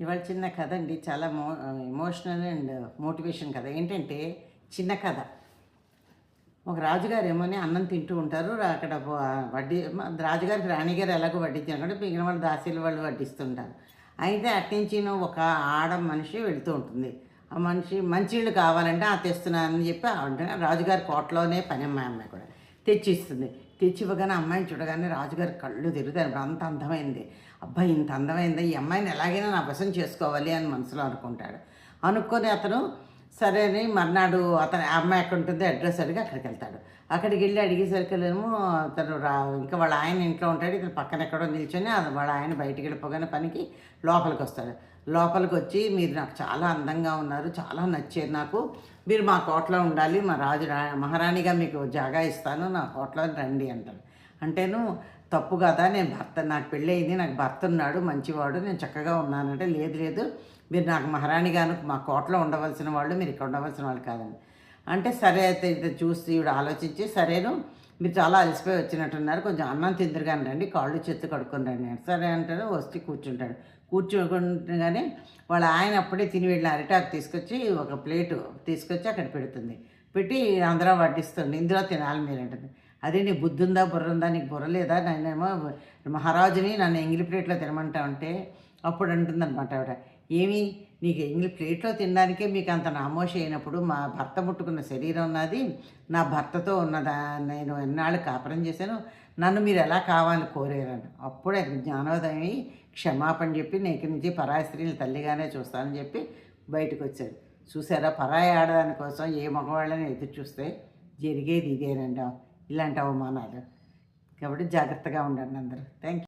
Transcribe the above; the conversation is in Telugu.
ఇవాళ చిన్న కథ అండి చాలా మో ఎమోషనల్ అండ్ మోటివేషన్ కథ. ఏంటంటే చిన్న కథ. ఒక రాజుగారు ఏమోని అన్నం తింటూ ఉంటారు అక్కడ వడ్డీ రాజుగారికి రాణిగారు ఎలాగో వడ్డించారు అంటే మిగిలిన వాళ్ళు దాసీలు వాళ్ళు వడ్డిస్తుంటారు. అయితే అట్నుంచి ఒక ఆడ మనిషి వెళుతూ ఉంటుంది. ఆ మనిషి మంచినీళ్ళు కావాలంటే ఆ తెస్తున్నానని చెప్పి రాజుగారి కోటలోనే పని అమ్మాయి అమ్మాయి కూడా. తెచ్చిస్తుంది. తెచ్చి ఇవ్వగానే అమ్మాయిని చూడగానే రాజుగారి కళ్ళు తిరుగుతారు అంత అందమైంది. అబ్బాయి ఇంత అందమైంది. ఈ అమ్మాయిని ఎలాగైనా నా వశం చేసుకోవాలి అని మనసులో అనుకుంటాడు. అనుకొని అతను సరే అని మర్నాడు అతను అమ్మాయి ఎక్కడ ఉంటుంది అడ్రస్ అడిగి అక్కడికి వెళ్తాడు. అక్కడికి వెళ్ళి అడిగేసరికేమో అతను రా ఇంకా వాళ్ళ ఆయన ఇంట్లో ఉంటాడు ఇతను పక్కన ఎక్కడో నిల్చొని అది వాళ్ళ ఆయన బయటికి వెళ్ళిపోగానే పనికి లోపలికి వస్తాడు. లోపలికి వచ్చి మీరు నాకు చాలా అందంగా ఉన్నారు చాలా నచ్చారు నాకు. మీరు మా కోటలో ఉండాలి మా రాజు రా- మహారాణిగా మీకు జాగా ఇస్తాను నా కోట్లో రండి అంటారు అంటేను తప్పు కదా? నేను భర్త నాకు పెళ్ళి అయింది నాకు భర్త ఉన్నాడు మంచివాడు నేను చక్కగా ఉన్నానంటే లేదు లేదు. మీరు నాకు మహారాణిగాను మా కోటలో ఉండవలసిన వాళ్ళు మీరు ఇక్కడ ఉండవలసిన వాళ్ళు కాదండి. అంటే సరే అయితే ఇది చూసి ఈవిడ ఆలోచించి సరేను మీరు చాలా అలసిపోయి వచ్చినట్టున్నారు. కొంచెం అన్నం తిందురు రండి కాళ్ళు చేతులు కడుక్కొని రండి సరే అంటారు వచ్చి కూర్చుంటాడు. కూర్చోకుండగానే వాళ్ళ ఆయన అప్పుడే తిని వెళ్ళిన అరిటాకు తీసుకొచ్చి ఒక ప్లేటు తీసుకొచ్చి అక్కడ పెడుతుంది. పెట్టి అందరూ వడ్డిస్తుంది. ఇందులో తినాలి మీరు అంటుంది అదే నీ బుద్ధుందా బుర్రందా బుర్ర ఉందా నీకు బుర్ర లేదా? నేనేమో మహారాజుని నన్ను ఎంగిలి ప్లేట్లో తినమంటా ఉంటే అప్పుడు అంటుందన్నమాట ఆవిడ. ఏమి? నీకు ఎంగిలి ప్లేట్లో తినడానికే మీకు అంత నామోష అయినప్పుడు మా భర్త ముట్టుకున్న శరీరం ఉన్నది నా భర్తతో ఉన్నదా? నేను ఎన్నాళ్ళు కాపురం చేశాను నన్ను మీరు ఎలా కావాలని కోరారని. అప్పుడే జ్ఞానోదయం క్షమాపణ చెప్పి నీకు నుంచి పరాయి స్త్రీలు తల్లిగానే చూస్తానని చెప్పి బయటకు వచ్చాడు చూసారా? పరాయి ఆడదాని కోసం ఏ మగవాళ్ళని ఎదురు చూస్తే జరిగేది ఇదేనండి. ఇలాంటి అవమానాలు కాబట్టి జాగ్రత్తగా ఉండండి అందరూ థ్యాంక్ యూ